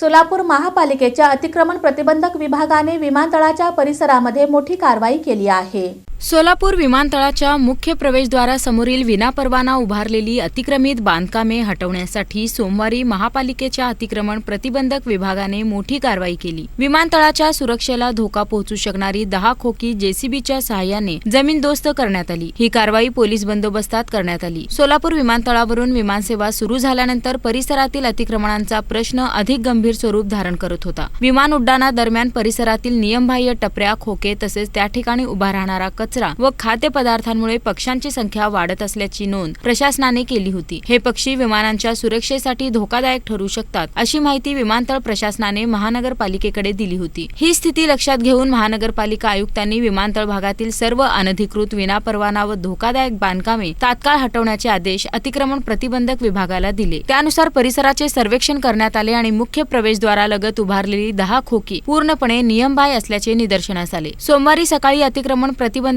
सोलापूर महापालिकेच्या अतिक्रमण प्रतिबंधक विभागाने विमानतळाच्या परिसरामध्ये मोठी कारवाई केली आहे. सोलापूर विमानतळाच्या मुख्य प्रवेशद्वारासमोरील विनापरवाना उभारलेली अतिक्रमित बांधकामे हटवण्यासाठी सोमवारी महापालिकेच्या अतिक्रमण प्रतिबंधक विभागाने मोठी कारवाई केली. विमानतळाच्या सुरक्षेला धोका पोहोचू शकणारी दहा खोकी जेसीबीच्या सहाय्याने जमीनदोस्त करण्यात आली. ही कारवाई पोलीस बंदोबस्तात करण्यात आली. सोलापूर विमानतळावरून विमानसेवा सुरू झाल्यानंतर परिसरातील अतिक्रमणांचा प्रश्न अधिक गंभीर स्वरूप धारण करत होता. विमान उड्डाणादरम्यान परिसरातील नियमबाह्य टपऱ्या खोके तसेच त्या ठिकाणी उभा राहणारा कचरा व खाद्यपदार्थांमुळे पक्ष्यांची संख्या वाढत असल्याची नोंद प्रशासनाने केली होती. हे पक्षी विमानांच्या सुरक्षेसाठी धोकादायक ठरू शकतात अशी माहिती विमानतळ प्रशासनाने महानगरपालिकेकडे दिली होती. ही स्थिती लक्षात घेऊन महानगरपालिका आयुक्तांनी विमानतळ भागातील सर्व अनधिकृत विनापरवाना व धोकादायक बांधकामे तात्काळ हटवण्याचे आदेश अतिक्रमण प्रतिबंधक विभागाला दिले. त्यानुसार परिसराचे सर्वेक्षण करण्यात आले आणि मुख्य प्रवेशद्वारालगत उभारलेली दहा खोकी पूर्णपणे नियमबाह्य असल्याचे निदर्शनास आले. सोमवारी सकाळी अतिक्रमण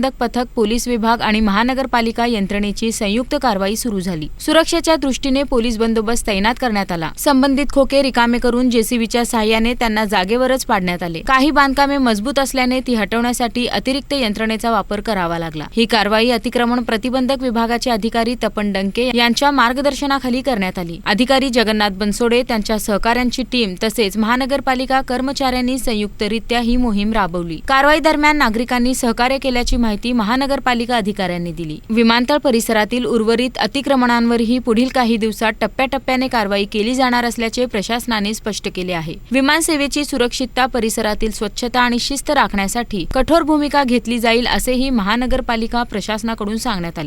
प्रतिबंधक पथक पोलीस विभाग आणि महानगरपालिका यंत्रणेची संयुक्त कारवाई सुरू झाली. सुरक्षेच्या दृष्टीने पोलीस बंदोबस्त तैनात करण्यात आला. संबंधित खोके रिकामे करून जेसीबीच्या सहाय्याने त्यांना जागेवरच पाडण्यात आले. काही बांधकामे मजबूत असल्याने ती हटवण्यासाठी अतिरिक्त यंत्रणेचा वापर करावा लागला. ही कारवाई अतिक्रमण प्रतिबंधक विभागाचे अधिकारी तपन डंके यांच्या मार्गदर्शनाखाली करण्यात आली. अधिकारी जगन्नाथ बनसोडे त्यांच्या सहकाऱ्यांची टीम तसेच महानगरपालिका कर्मचाऱ्यांनी संयुक्तरित्या ही मोहीम राबवली. कारवाई दरम्यान नागरिकांनी सहकार्य केल्याची माहिती महानगरपालिका अधिकाऱ्यांनी दिली. विमानतळ परिसरातील उर्वरित अतिक्रमणांवरही पुढील काही दिवसात टप्प्याटप्प्याने कारवाई केली जाणार असल्याचे प्रशासनाने स्पष्ट केले आहे. विमानसेवेची सुरक्षितता परिसरातील स्वच्छता आणि शिस्त राखण्यासाठी कठोर भूमिका घेतली जाईल असेही महानगरपालिका प्रशासनाकडून सांगण्यात आले.